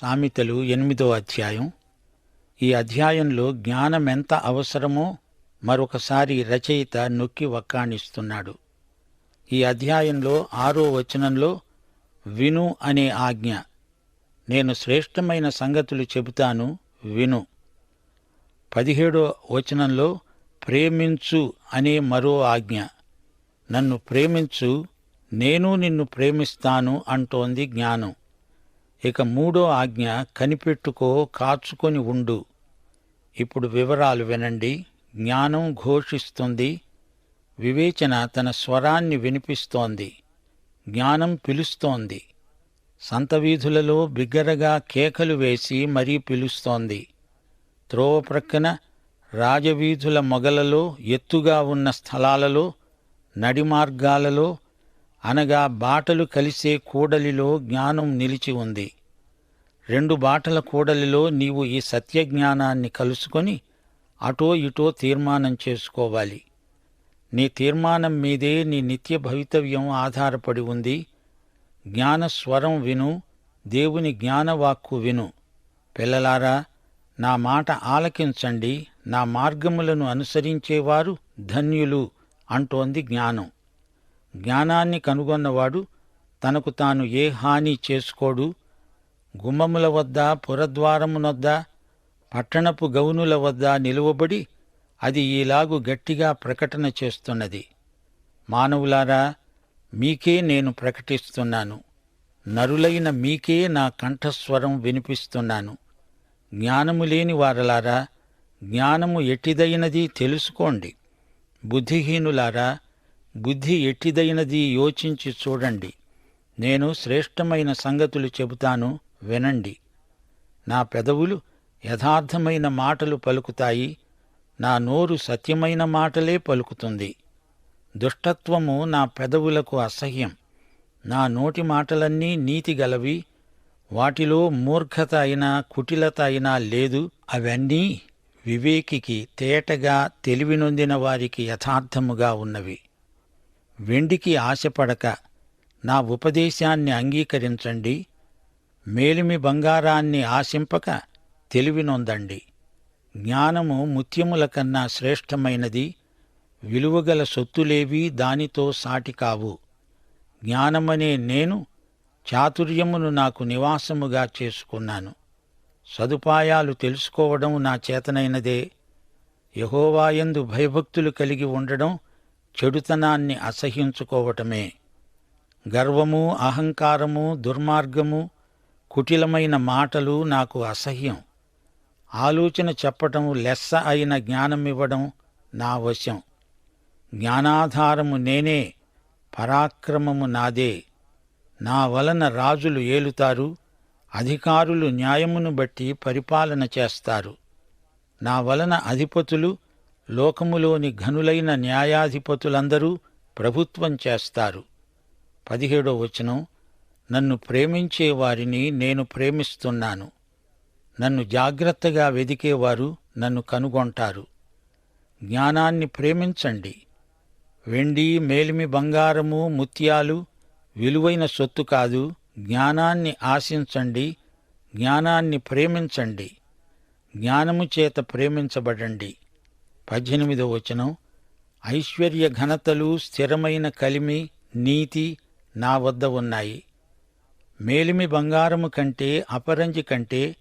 సామెతలు ఎనిమిదో అధ్యాయం. ఈ అధ్యాయంలో జ్ఞానమెంత అవసరమో మరొకసారి రచయిత నొక్కి వక్కాణిస్తున్నాడు. ఈ అధ్యాయంలో ఆరో వచనంలో విను అనే ఆజ్ఞ. నేను శ్రేష్టమైన సంగతులు చెబుతాను విను. పదిహేడో వచనంలో ప్రేమించు అనే మరో ఆజ్ఞ. నన్ను ప్రేమించు నేను నిన్ను ప్రేమిస్తాను అంటోంది జ్ఞానం. ఇక మూడో ఆజ్ఞ కనిపెట్టుకో కాచుకొని ఉండు. ఇప్పుడు వివరాలు వినండి. జ్ఞానం ఘోషిస్తుంది. వివేచన తన స్వరాన్ని వినిపిస్తోంది. జ్ఞానం పిలుస్తోంది. సంతవీధులలో బిగ్గరగా కేకలు వేసి మరీ పిలుస్తోంది. త్రోవ ప్రక్కన రాజవీధుల మొగలలో ఎత్తుగా ఉన్న స్థలాలలో నడిమార్గాలలో అనగా బాటలు కలిసే కూడలిలో జ్ఞానం నిలిచి ఉంది. రెండు బాటల కూడలిలో నీవు ఈ సత్యజ్ఞానాన్ని కలుసుకొని అటో ఇటో తీర్మానం చేసుకోవాలి. నీ తీర్మానం మీదే నీ నిత్య భవితవ్యం ఆధారపడి ఉంది. జ్ఞానస్వరం విను దేవుని జ్ఞానవాక్కు విను. పిల్లలారా నా మాట ఆలకించండి నా మార్గములను అనుసరించేవారు ధన్యులు అంటోంది జ్ఞానం. జ్ఞానాన్ని కనుగొన్నవాడు తనకు తాను ఏ హాని చేసుకోడు. గుమ్మముల వద్ద పురద్వారమునొద్ద పట్టణపు గౌనుల వద్ద నిలువబడి అది ఈలాగు గట్టిగా ప్రకటన చేస్తున్నది. మానవులారా మీకే నేను ప్రకటిస్తున్నాను. నరులైన మీకే నా కంఠస్వరం వినిపిస్తున్నాను. జ్ఞానము లేని వారలారా జ్ఞానము ఎట్టిదైనది తెలుసుకోండి. బుద్ధిహీనులారా బుద్ధి ఎట్టిదైనది యోచించి చూడండి. నేను శ్రేష్టమైన సంగతులు చెబుతాను వినండి. నా పెదవులు యథార్థమైన మాటలు పలుకుతాయి. నా నోరు సత్యమైన మాటలే పలుకుతుంది. దుష్టత్వము నా పెదవులకు అసహ్యం. నా నోటి మాటలన్నీ నీతిగలవి వాటిలో మూర్ఖత అయినా కుటిలత అయినా లేదు. అవన్నీ వివేకికి తేటగా తెలివినొందిన వారికి యథార్థముగా ఉన్నవి. వెండికి ఆశపడక నా ఉపదేశాన్ని అంగీకరించండి. మేలిమి బంగారాన్ని ఆశింపక తెలివినొందండి. జ్ఞానము ముత్యముల కన్నా శ్రేష్టమైనది. విలువగల సొత్తులేవీ దానితో సాటి కావు. జ్ఞానమనే నేను చాతుర్యమును నాకు నివాసముగా చేసుకున్నాను. సదుపాయాలు తెలుసుకోవడం నా చేతనైనదే. యహోవాయందు భయభక్తులు కలిగి ఉండడం చెడుతనాన్ని అసహ్యించుకోవటమే గర్వము అహంకారము దుర్మార్గము కుటిలమైన మాటలు నాకు అసహ్యం. ఆలోచన చెప్పటం లెస్స అయిన జ్ఞానమివ్వడం నా వశం. జ్ఞానాధారము నేనే పరాక్రమము నాదే. నా వలన రాజులు ఏలుతారు అధికారులు న్యాయమును బట్టి పరిపాలన చేస్తారు. నా వలన అధిపతులు లోకములోని ఘనులైన న్యాయాధిపతులందరూ ప్రభుత్వం చేస్తారు. పదిహేడో వచనం నన్ను ప్రేమించే వారిని నేను ప్రేమిస్తున్నాను. నన్ను జాగ్రత్తగా వెదికేవారు నన్ను కనుగొంటారు. జ్ఞానాన్ని ప్రేమించండి. వెండి మేలిమి బంగారము ముత్యాలు విలువైన సొత్తు కాదు. జ్ఞానాన్ని ఆశించండి. జ్ఞానాన్ని ప్రేమించండి. జ్ఞానము చేత ప్రేమించబడండి. పద్దెనిమిదో వచనం. ఐశ్వర్య ఘనతలు స్థిరమైన కలిమి నీతి నా వద్ద ఉన్నాయి. మేలిమి బంగారము కంటే అపరంజి కంటే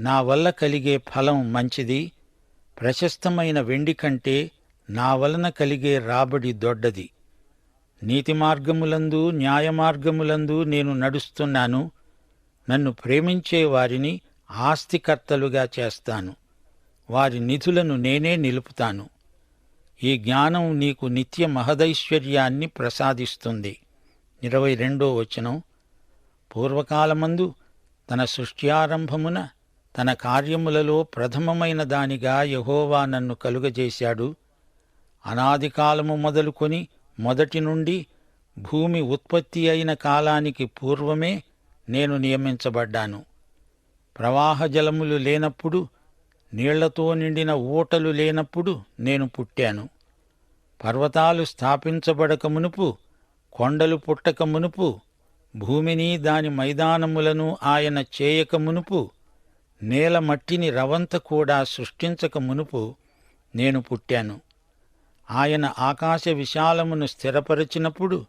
నా వల్ల కలిగే ఫలం మంచిది. ప్రశస్తమైన వెండి కంటే నా వలన కలిగే రాబడి దొడ్డది. నీతి మార్గములందు న్యాయమార్గములందు నేను నడుస్తున్నాను. నన్ను ప్రేమించే వారిని ఆస్తికర్తలుగా చేస్తాను. వారి నిధులను నేనే నిలుపుతాను. ఈ జ్ఞానం నీకు నిత్య మహదైశ్వర్యాన్ని ప్రసాదిస్తుంది. ఇరవై రెండో వచనం. పూర్వకాలమందు తన సృష్ట్యారంభమున తన కార్యములలో ప్రథమమైన దానిగా యహోవా నన్ను కలుగజేశాడు. అనాది కాలము మొదలుకొని మొదటి నుండి భూమి ఉత్పత్తి అయిన కాలానికి పూర్వమే నేను నియమించబడ్డాను. ప్రవాహ జలములు లేనప్పుడు నీళ్ళతో నిండిన ఊటలు లేనప్పుడు నేను పుట్టాను. పర్వతాలు స్థాపించబడక మునుపు కొండలు పుట్టక మునుపు భూమిని దాని మైదానములను ఆయన చేయక మునుపు నేల మట్టిని రవంత కూడా సృష్టించక మునుపు నేను పుట్టాను. ఆయన ఆకాశ విశాలమును స్థిరపరచినప్పుడు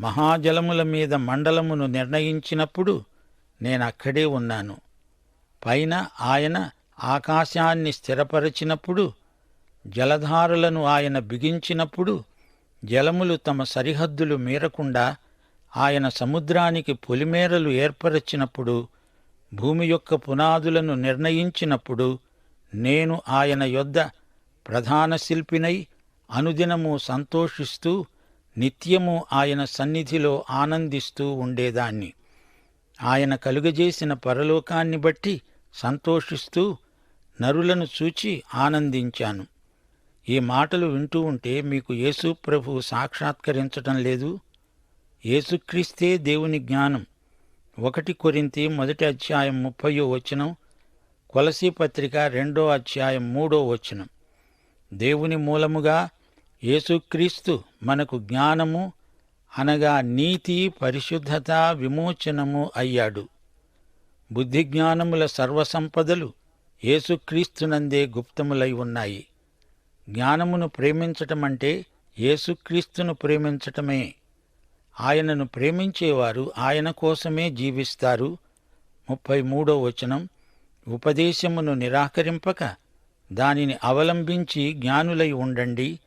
మహాజలముల మీద మండలమును నిర్ణయించినప్పుడు నేనక్కడే ఉన్నాను. పైన ఆయన ఆకాశాన్ని స్థిరపరచినప్పుడు జలధారలను ఆయన బిగించినప్పుడు జలములు తమ సరిహద్దులు మీరకుండా ఆయన సముద్రానికి పొలిమేరలు ఏర్పరచినప్పుడు భూమి యొక్క పునాదులను నిర్ణయించినప్పుడు నేను ఆయన యొద్ద ప్రధాన శిల్పినై అనుదినము సంతోషిస్తూ నిత్యము ఆయన సన్నిధిలో ఆనందిస్తూ ఉండేదాన్ని. ఆయన కలుగజేసిన పరలోకాన్ని బట్టి సంతోషిస్తూ నరులను చూచి ఆనందించాను. ఈ మాటలు వింటూ ఉంటే మీకు యేసు ప్రభు సాక్షాత్కరించటం లేదు? యేసుక్రీస్తే దేవుని జ్ఞానం. ఒకటి కొరింతి మొదటి అధ్యాయం ముప్పయో వచనం కొలసీ పత్రిక రెండో అధ్యాయం మూడో వచనం. దేవుని మూలముగా యేసుక్రీస్తు మనకు జ్ఞానము అనగా నీతి పరిశుద్ధత విమోచనము అయ్యాడు. బుద్ధి జ్ఞానముల సర్వసంపదలు యేసుక్రీస్తునందే గుప్తములై ఉన్నాయి. జ్ఞానమును ప్రేమించటమంటే యేసుక్రీస్తును ప్రేమించటమే. ఆయనను ప్రేమించేవారు ఆయన కోసమే జీవిస్తారు. ముప్పై మూడో వచనం. ఉపదేశమును నిరాకరింపక దానిని అవలంబించి జ్ఞానులై ఉండండి.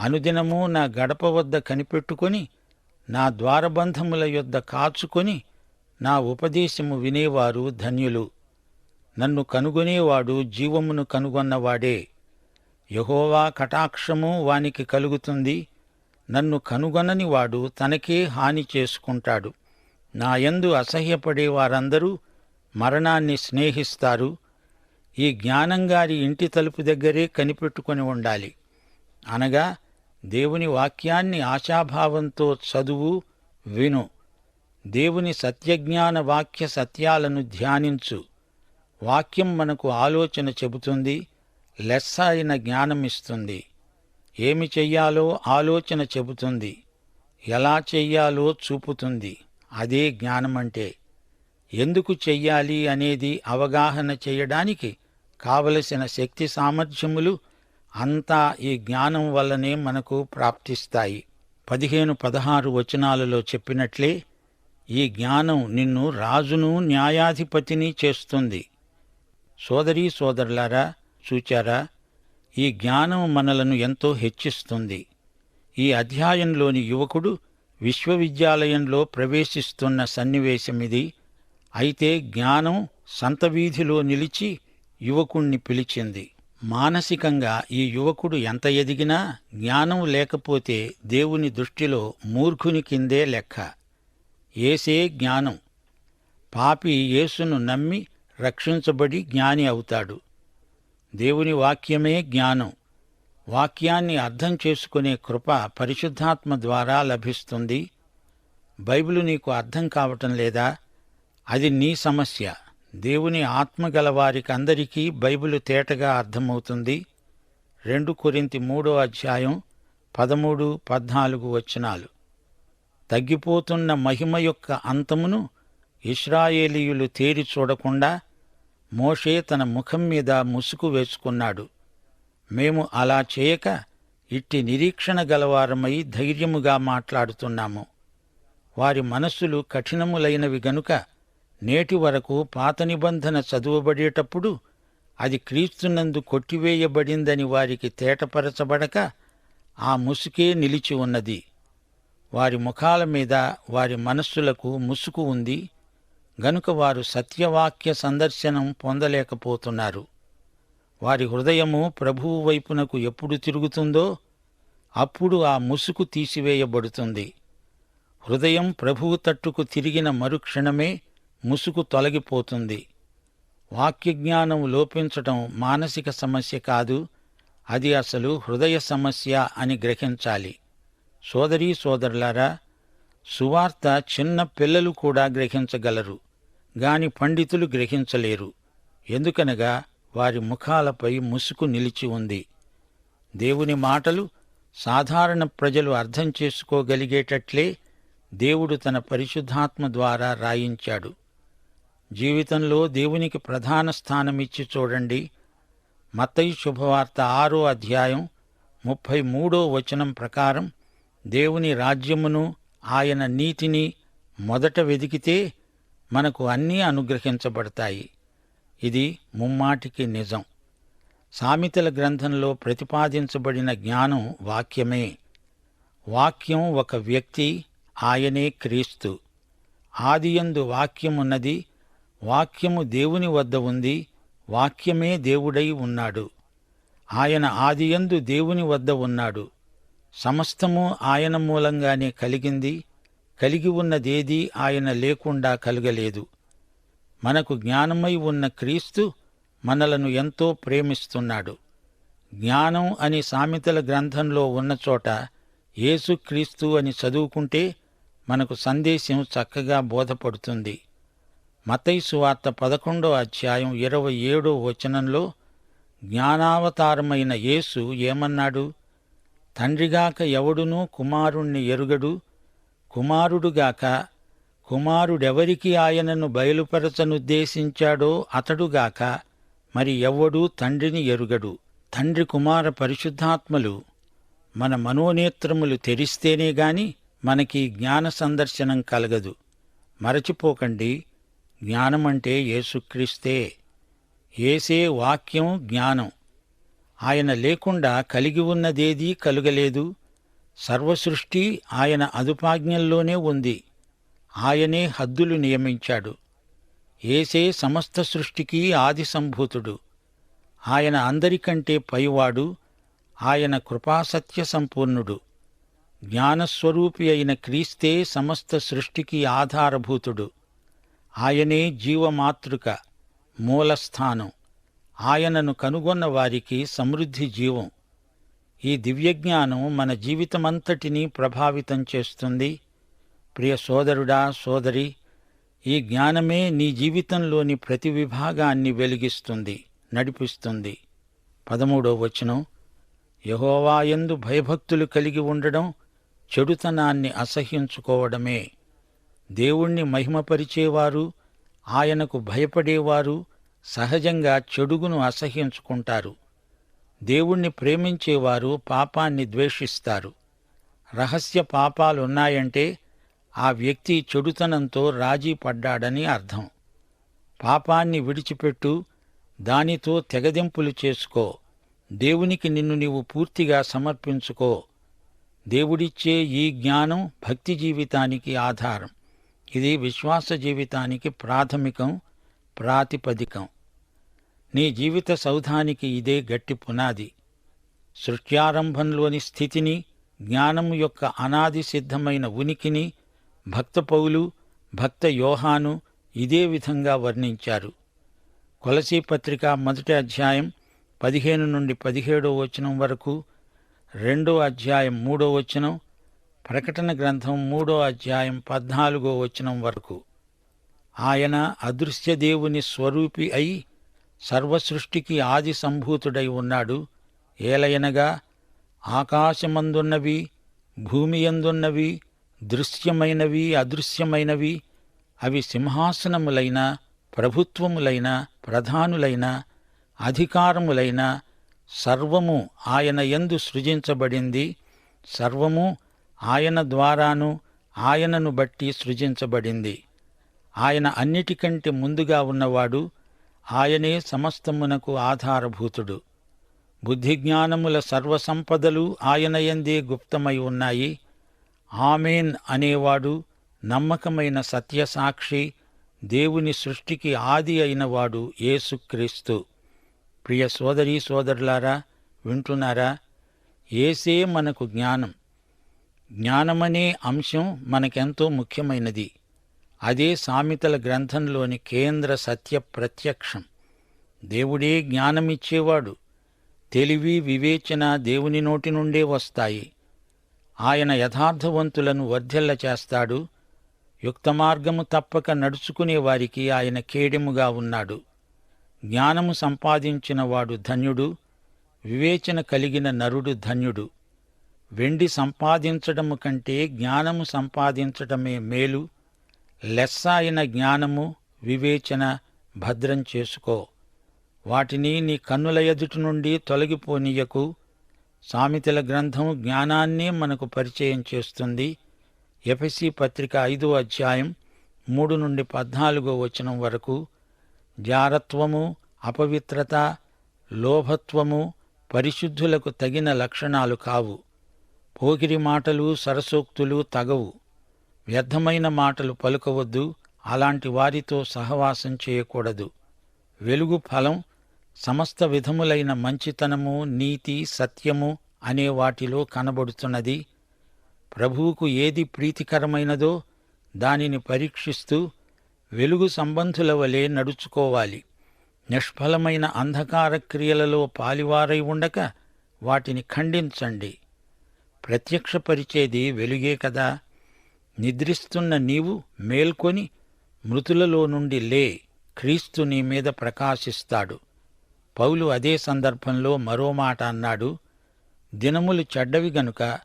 అనుదినము నా గడప వద్ద కనిపెట్టుకొని నా ద్వారబంధముల యొద్ద కాచుకొని నా ఉపదేశము వినేవారు ధన్యులు. నన్ను కనుగొనేవాడు జీవమును కనుగొన్నవాడే. యహోవా కటాక్షము వానికి కలుగుతుంది. నన్ను కనుగొనని వాడు తనకే హాని చేసుకుంటాడు. నాయందు అసహ్యపడే వారందరూ మరణాన్ని స్నేహిస్తారు. ఈ జ్ఞానంగారి ఇంటి తలుపు దగ్గరే కనిపెట్టుకొని ఉండాలి. అనగా దేవుని వాక్యాన్ని ఆశాభావంతో చదువు విను. దేవుని సత్యజ్ఞాన వాక్య సత్యాలను ధ్యానించు. వాక్యం మనకు ఆలోచన చెబుతుంది లెస్స అయిన జ్ఞానమిస్తుంది ఏమి చెయ్యాలో ఆలోచన చెబుతుంది ఎలా చెయ్యాలో చూపుతుంది. అదే జ్ఞానమంటే ఎందుకు చెయ్యాలి అనేది అవగాహన చేయడానికి కావలసిన శక్తి సామర్థ్యములు అంతా ఈ జ్ఞానం వల్లనే మనకు ప్రాప్తిస్తాయి. పదిహేను పదహారు వచనాలలో చెప్పినట్లే ఈ జ్ఞానం నిన్ను రాజును న్యాయాధిపతిని చేస్తుంది. సోదరీ సోదరులారా చూచారా? ఈ జ్ఞానం మనలను ఎంతో హెచ్చిస్తుంది. ఈ అధ్యాయంలోని యువకుడు విశ్వవిద్యాలయంలో ప్రవేశిస్తున్న సన్నివేశమిది. అయితే జ్ఞానం సంతవీధిలో నిలిచి యువకుణ్ణి పిలిచింది. మానసికంగా ఈ యువకుడు ఎంత ఎదిగినా జ్ఞానం లేకపోతే దేవుని దృష్టిలో మూర్ఖుని కిందే లెక్క. ఏసే జ్ఞానం. పాపి యేసును నమ్మి రక్షించబడి జ్ఞాని అవుతాడు. దేవుని వాక్యమే జ్ఞానం. వాక్యాన్ని అర్థం చేసుకునే కృప పరిశుద్ధాత్మ ద్వారా లభిస్తుంది. బైబిలు నీకు అర్థం కావటం లేదా? అది నీ సమస్య. దేవుని ఆత్మ గలవారికి అందరికీ బైబిలు తేటగా అర్థమవుతుంది. రెండు కొరింతి మూడో అధ్యాయం పదమూడు పద్నాలుగు వచనాలు. తగ్గిపోతున్న మహిమ యొక్క అంతమును ఇస్రాయేలీయులు తేరి చూడకుండా మోషే తన ముఖం మీద ముసుగు వేసుకున్నాడు. మేము అలా చేయక ఇట్టి నిరీక్షణ గలవారమై ధైర్యముగా మాట్లాడుతున్నాము. వారి మనస్సులు కఠినములైనవి గనుక నేటి వరకు పాత నిబంధన చదువబడేటప్పుడు అది క్రీస్తునందు కొట్టివేయబడిందని వారికి తేటపరచబడక ఆ ముసుకే నిలిచి ఉన్నది. వారి ముఖాల మీద వారి మనస్సులకు ముసుకు ఉంది. గనుక వారు సత్యవాక్య సందర్శనం పొందలేకపోతున్నారు. వారి హృదయము ప్రభువు వైపునకు ఎప్పుడు తిరుగుతుందో అప్పుడు ఆ ముసుగు తీసివేయబడుతుంది. హృదయం ప్రభువు తట్టుకు తిరిగిన మరుక్షణమే ముసుగు తొలగిపోతుంది. వాక్యజ్ఞానం లోపించటం మానసిక సమస్య కాదు అది అసలు హృదయ సమస్య అని గ్రహించాలి. సోదరీ సోదరులారా సువార్త చిన్న పిల్లలు కూడా గ్రహించగలరు. గాని పండితులు గ్రహించలేరు. ఎందుకనగా వారి ముఖాలపై ముసుగు నిలిచి ఉంది. దేవుని మాటలు సాధారణ ప్రజలు అర్థం చేసుకోగలిగేటట్లే దేవుడు తన పరిశుద్ధాత్మ ద్వారా రాయించాడు. జీవితంలో దేవునికి ప్రధాన స్థానమిచ్చి చూడండి. మత్తయి శుభవార్త ఆరో అధ్యాయం ముప్పై మూడో వచనం ప్రకారం దేవుని రాజ్యమును ఆయన నీతిని మొదట వెదికితే మనకు అన్నీ అనుగ్రహించబడతాయి. ఇది ముమ్మాటికి నిజం. సామెతల గ్రంథంలో ప్రతిపాదించబడిన జ్ఞానం వాక్యమే. వాక్యం ఒక వ్యక్తి ఆయనే క్రీస్తు. ఆదియందు వాక్యమున్నది వాక్యము దేవుని వద్ద ఉంది వాక్యమే దేవుడై ఉన్నాడు. ఆయన ఆదియందు దేవుని వద్ద ఉన్నాడు. సమస్తము ఆయన మూలంగానే కలిగింది కలిగి ఉన్నదేదీ ఆయన లేకుండా కలగలేదు. మనకు జ్ఞానమై ఉన్న క్రీస్తు మనలను ఎంతో ప్రేమిస్తున్నాడు. జ్ఞానం అని సామెతల గ్రంథంలో ఉన్న చోట యేసుక్రీస్తు అని చదువుకుంటే మనకు సందేశం చక్కగా బోధపడుతుంది. మతైసు వార్త పదకొండో అధ్యాయం ఇరవై ఏడో వచనంలో జ్ఞానావతారమైన యేసు ఏమన్నాడు? తండ్రిగాక ఎవడునూ కుమారుణ్ణి ఎరుగడు కుమారుడుగాక కుమారుడెవరికి ఆయనను బయలుపరచనుద్దేశించాడో అతడుగాక మరి ఎవ్వడూ తండ్రిని ఎరుగడు. తండ్రి కుమార పరిశుద్ధాత్మలు. మన మనోనేత్రములు తెరిస్తేనే గాని మనకి జ్ఞాన సందర్శనం కలగదు. మరచిపోకండి జ్ఞానమంటే యేసుక్రీస్తే. ఏసే వాక్యం జ్ఞానం. ఆయన లేకుండా కలిగి ఉన్నదేదీ కలుగలేదు. సర్వసృష్టి ఆయన అదుపాజ్ఞల్లోనే ఉంది. ఆయనే హద్దులు నియమించాడు. ఏసే సమస్త సృష్టికి ఆది సంభూతుడు ఆయన అందరికంటే పైవాడు ఆయన కృపాసత్య సంపూర్ణుడు. జ్ఞానస్వరూపి అయిన క్రీస్తే సమస్త సృష్టికి ఆధారభూతుడు. ఆయనే జీవమాతృక మూలస్థానం. ఆయనను కనుగొన్న వారికి సమృద్ధి జీవం. ఈ దివ్యజ్ఞానం మన జీవితమంతటినీ ప్రభావితం చేస్తుంది. ప్రియ సోదరుడా సోదరి ఈ జ్ఞానమే నీ జీవితంలోని ప్రతి విభాగాన్ని వెలిగిస్తుంది నడిపిస్తుంది. పదమూడో వచనం యహోవాయందు భయభక్తులు కలిగి ఉండడం చెడుతనాన్ని అసహ్యించుకోవడమే. దేవుణ్ణి మహిమపరిచేవారు ఆయనకు భయపడేవారు సహజంగా చెడుగును అసహ్యించుకుంటారు. దేవుణ్ణి ప్రేమించేవారు పాపాన్ని ద్వేషిస్తారు. రహస్య పాపాలున్నాయంటే ఆ వ్యక్తి చెడుతనంతో రాజీ పడ్డాడని అర్థం. పాపాన్ని విడిచిపెట్టు దానితో తెగదెంపులు చేసుకో. దేవునికి నిన్ను నీవు పూర్తిగా సమర్పించుకో. దేవుడిచ్చే ఈ జ్ఞానం భక్తి జీవితానికి ఆధారం. ఇది విశ్వాస జీవితానికి ప్రాథమికం ప్రాతిపదికం. నీ జీవిత సౌధానికి ఇదే గట్టి పునాది. సృష్ట్యారంభంలోని స్థితిని జ్ఞానం యొక్క అనాది సిద్ధమైన ఉనికిని భక్త పౌలు భక్త యోహాను ఇదే విధంగా వర్ణించారు. కొలసీ పత్రిక మొదటి అధ్యాయం పదిహేను నుండి పదిహేడో వచనం వరకు రెండో అధ్యాయం మూడో వచనం ప్రకటన గ్రంథం మూడో అధ్యాయం పద్నాలుగో వచనం వరకు. ఆయన అదృశ్య దేవుని స్వరూపి అయి సర్వసృష్టికి ఆది సంభూతుడై ఉన్నాడు. ఏలయనగా ఆకాశమందున్నవి భూమి యందున్నవి దృశ్యమైనవి అదృశ్యమైనవి అవి సింహాసనములైన ప్రభుత్వములైన ప్రధానులైన అధికారములైన సర్వము ఆయన ఎందు సృజించబడింది. సర్వము ఆయన ద్వారాను ఆయనను బట్టి సృజించబడింది. ఆయన అన్నిటికంటే ముందుగా ఉన్నవాడు ఆయనే సమస్తమునకు ఆధారభూతుడు. బుద్ధిజ్ఞానముల సర్వసంపదలు ఆయనయందే గుప్తమై ఉన్నాయి. ఆమెన్ అనేవాడు నమ్మకమైన సత్యసాక్షి దేవుని సృష్టికి ఆది అయినవాడు యేసుక్రీస్తు. ప్రియ సోదరీ సోదరులారా వింటున్నారా? ఏసే మనకు జ్ఞానం. జ్ఞానమనే అంశం మనకెంతో ముఖ్యమైనది. అదే సామెతల గ్రంథంలోని కేంద్ర సత్య ప్రత్యక్షం. దేవుడే జ్ఞానమిచ్చేవాడు. తెలివి వివేచన దేవుని నోటి నుండే వస్తాయి. ఆయన యథార్థవంతులను వర్ధిల్ల చేస్తాడు. యుక్తమార్గము తప్పక నడుచుకునే వారికి ఆయన కేడెముగా ఉన్నాడు. జ్ఞానము సంపాదించిన వాడు ధన్యుడు. వివేచన కలిగిన నరుడు ధన్యుడు. వెండి సంపాదించడము కంటే జ్ఞానము సంపాదించటమే మేలు. లెస్స అయిన జ్ఞానము వివేచన భద్రం చేసుకో. వాటిని నీ కన్నుల ఎదుటి నుండి తొలగిపోనీయకు. సామెతల గ్రంథం జ్ఞానాన్నే మనకు పరిచయం చేస్తుంది. ఎఫెసి పత్రిక ఐదో అధ్యాయం మూడు నుండి పద్నాలుగో వచనం వరకు. జారత్వము అపవిత్రత లోభత్వము పరిశుద్ధులకు తగిన లక్షణాలు కావు. పోకిరి మాటలు సరసోక్తులు తగవు. వ్యర్థమైన మాటలు పలుకవద్దు అలాంటి వారితో సహవాసం చేయకూడదు. వెలుగు ఫలం సమస్త విధములైన మంచితనము నీతి సత్యము అనే వాటిలో కనబడుతున్నది. ప్రభువుకు ఏది ప్రీతికరమైనదో దానిని పరీక్షిస్తూ వెలుగు సంబంధుల వలె నడుచుకోవాలి. నిష్ఫలమైన అంధకార క్రియలలో పాలివారై ఉండక వాటిని ఖండించండి. ప్రత్యక్షపరిచేది వెలుగే కదా. నిద్రిస్తున్న నీవు మేల్కొని మృతులలో నుండి లే క్రీస్తు నీ మీద ప్రకాశిస్తాడు. పౌలు అదే సందర్భంలో మరో మాట అన్నాడు దినములు చెడ్డవి గనుక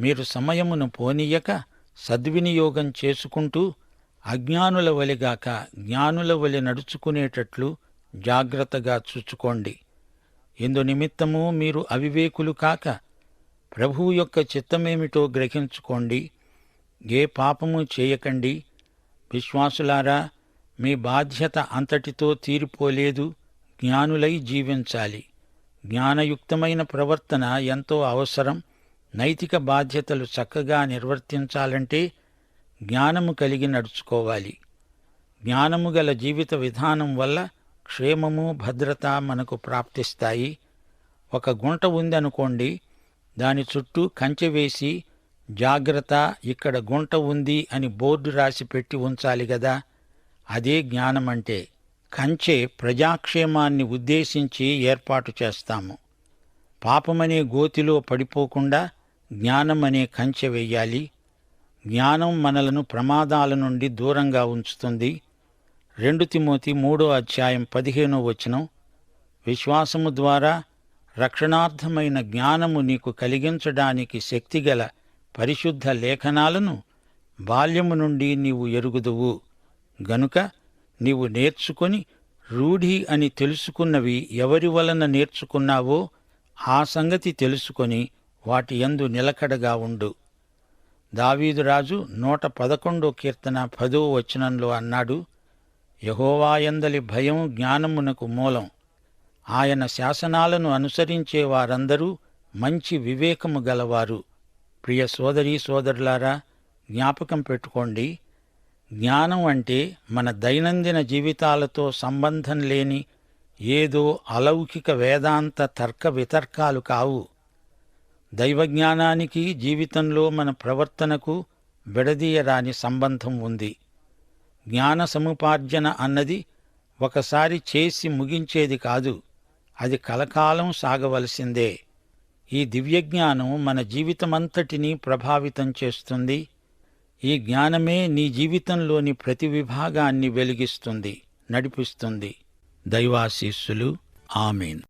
మీరు సమయమును పోనీయక సద్వినియోగం చేసుకుంటూ అజ్ఞానుల వలిగాక జ్ఞానుల వలి నడుచుకునేటట్లు జాగ్రత్తగా చూచుకోండి. ఇందు నిమిత్తము మీరు అవివేకులు కాక ప్రభువు యొక్క చిత్తమేమిటో గ్రహించుకోండి. ఏ పాపము చేయకండి. విశ్వాసులారా మీ బాధ్యత అంతటితో తీరిపోలేదు. జ్ఞానులై జీవించాలి. జ్ఞానయుక్తమైన ప్రవర్తన ఎంతో అవసరం. నైతిక బాధ్యతలు చక్కగా నిర్వర్తించాలంటే జ్ఞానము కలిగి నడుచుకోవాలి. జ్ఞానము గల జీవిత విధానం వల్ల క్షేమము భద్రత మనకు ప్రాప్తిస్తాయి. ఒక గుంట ఉందనుకోండి దాని చుట్టూ కంచె వేసి జాగ్రత్త ఇక్కడ గుంట ఉంది అని బోర్డు రాసి పెట్టి ఉంచాలి గదా. అదే జ్ఞానమంటే కంచె ప్రజాక్షేమాన్ని ఉద్దేశించి ఏర్పాటు చేస్తాము. పాపమనే గోతిలో పడిపోకుండా జ్ఞానమనే కంచె వెయ్యాలి. జ్ఞానం మనలను ప్రమాదాల నుండి దూరంగా ఉంచుతుంది. రెండు తిమోతి మూడో అధ్యాయం పదిహేనో వచనం. విశ్వాసము ద్వారా రక్షణార్థమైన జ్ఞానము నీకు కలిగించడానికి శక్తిగల పరిశుద్ధ లేఖనాలను బాల్యము నుండి నీవు ఎరుగుదువు. గనుక నీవు నేర్చుకొని రూఢి అని తెలుసుకున్నవి ఎవరి వలన నేర్చుకున్నావో ఆ సంగతి తెలుసుకొని వాటి యందు నిలకడగా ఉండు. దావీదురాజు నూట పదకొండో కీర్తన పదో వచనంలో అన్నాడు యహోవాయందలి భయం జ్ఞానమునకు మూలం. ఆయన శాసనాలను అనుసరించే వారందరూ మంచి వివేకము గలవారు. ప్రియ సోదరీ సోదరులారా జ్ఞాపకం పెట్టుకోండి. జ్ఞానం అంటే మన దైనందిన జీవితాలతో సంబంధం లేని ఏదో అలౌకిక వేదాంత తర్క వితర్కాలు కావు. దైవజ్ఞానానికి జీవితంలో మన ప్రవర్తనకు విడదీయరాని సంబంధం ఉంది. జ్ఞాన సముపార్జన అన్నది ఒకసారి చేసి ముగించేది కాదు. అది కలకాలం సాగవలసిందే. ఈ దివ్యజ్ఞానం మన జీవితమంతటినీ ప్రభావితం చేస్తుంది. ఈ జ్ఞానమే నీ జీవితంలోని ప్రతి విభాగాన్ని వెలిగిస్తుంది నడిపిస్తుంది. దైవాశీస్సులు. ఆమెన్.